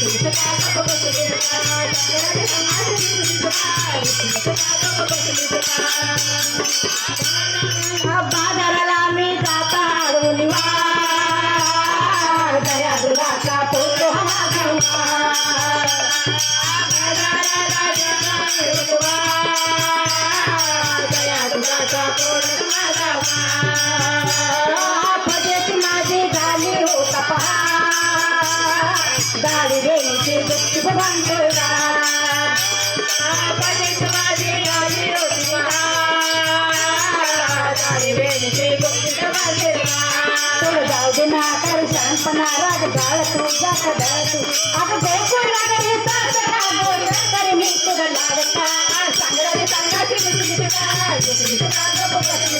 सका పనారాగ గాల తూజా కదలతు అగ గోకులాగ నీ తాతగా గోకరి నీ కుడలాగ సంగరని సంగతి విసిగితా విసిగితా గోకరి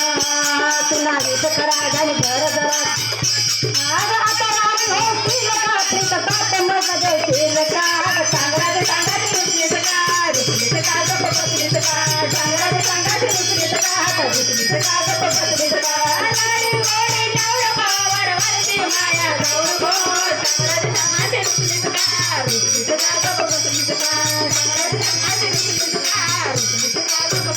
तुम्हारी सकरा जानी घर जरा आग आता राग है तिल का प्रीत साथ मग जो तिल का सांगरा दे सांगा ती रुपनीत का रुपनीत का गप बसनीत का सांगरा दे सांगा ती रुपनीत का रुपनीत का गप बसनीत